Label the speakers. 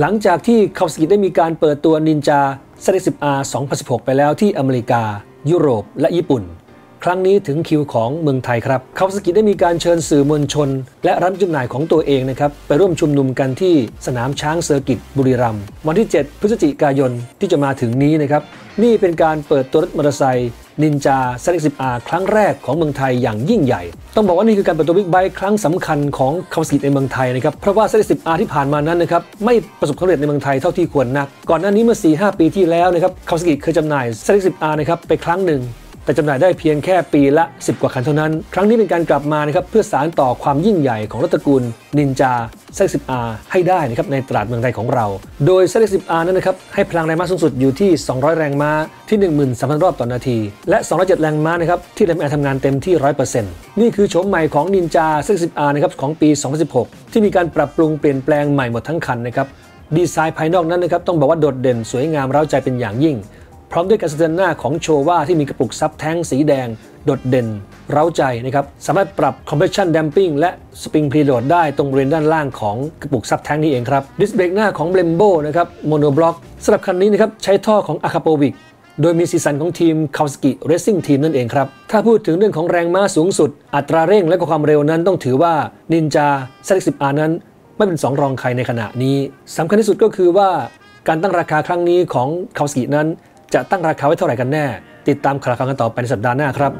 Speaker 1: หลังจากที่คาวสกิได้มีการเปิดตัวนินจา ZX10R 2016 ไปแล้วที่อเมริกา ยุโรป และญี่ปุ่น ครั้งนี้ถึงคิวของเมืองไทยครับคาวสกิได้มีการเชิญสื่อมวลชน และร้านจำหน่ายของตัวเองนะครับไปร่วมชุมนุมกันที่สนามช้างเซอร์กิตบุรีรัมย์วันที่ 7 พฤศจิกายนที่จะมาถึงนี้นะครับนี่เป็นการเปิดตัวรถมอเตอร์ไซค์นินจา ZX10R ครั้งแรกของเมืองไทยอย่างยิ่งใหญ่ ต้องบอกว่านี่คือการเปิดตัวบิ๊กไบค์ครั้งสำคัญของคาวสกิในเมืองไทยนะครับ เพราะว่า ZX10R ที่ผ่านมานั้นนะครับไม่ประสบความสำเร็จในเมืองไทยเท่าที่ควรนัก ก่อนหน้านี้เมื่อ 4-5 ปีที่แล้วนะครับคาวสกิเคยจำหน่าย ZX10R นะครับไปครั้งหนึ่ง แต่จำหน่ายได้เพียงแค่ปีละ 10 กว่าคันเท่านั้น ครั้งนี้เป็นการกลับมานะครับเพื่อสารต่อความยิ่งใหญ่ของรถตระกูลนินจา ZX10R ให้ได้นะครับในตลาดเมืองไทยของเรา โดย ZX10R นั้นนะครับให้พลังแรงม้าสูงสุดอยู่ที่ 200 แรงม้าที่ 13,000 รอบต่อนาที และ 207 แรงม้านะครับที่แรงม้าทำงานเต็มที่ 100%นี่คือโฉมใหม่ของนินจา ZX10R นะครับของปี 2016 ที่มีการปรับปรุงเปลี่ยนแปลงใหม่หมดทั้งคันนะครับดีไซน์ภายนอกนั้นนะครับต้องบอกว่าโดดเด่นสวยงามเร้าใจเป็นอย่างยิ่ง พร้อมด้วยการสะเทือนหน้าของโชว่าที่มีกระปุกซับแท้งสีแดง โดดเด่น เร้าใจนะครับ สามารถปรับ compression damping และ spring preload ได้ตรงบริเวณด้านล่างของกระปุกซับแท้งนี้เองครับดิสเบรกหน้าของ Brembo นะครับ monoblock สำหรับคันนี้นะครับใช้ท่อของ a k a p o v i c โดยมีสีสันของทีม Kawasaki Racing Team นั่นเองครับ ถ้าพูดถึงเรื่องของแรงม้าสูงสุด อัตราเร่งและความเร็วนั้นต้องถือว่า Ninja ZX10R นั้น ไม่เป็นสองรองใครในขณะนี้สำคัญที่สุดก็คือว่าการตั้งราคาครั้งนี้ของ Kawasaki นั้น จะตั้งราคาไว้เท่าไหร่กันแน่ ติดตามข่าวกันต่อไปในสัปดาห์หน้าครับ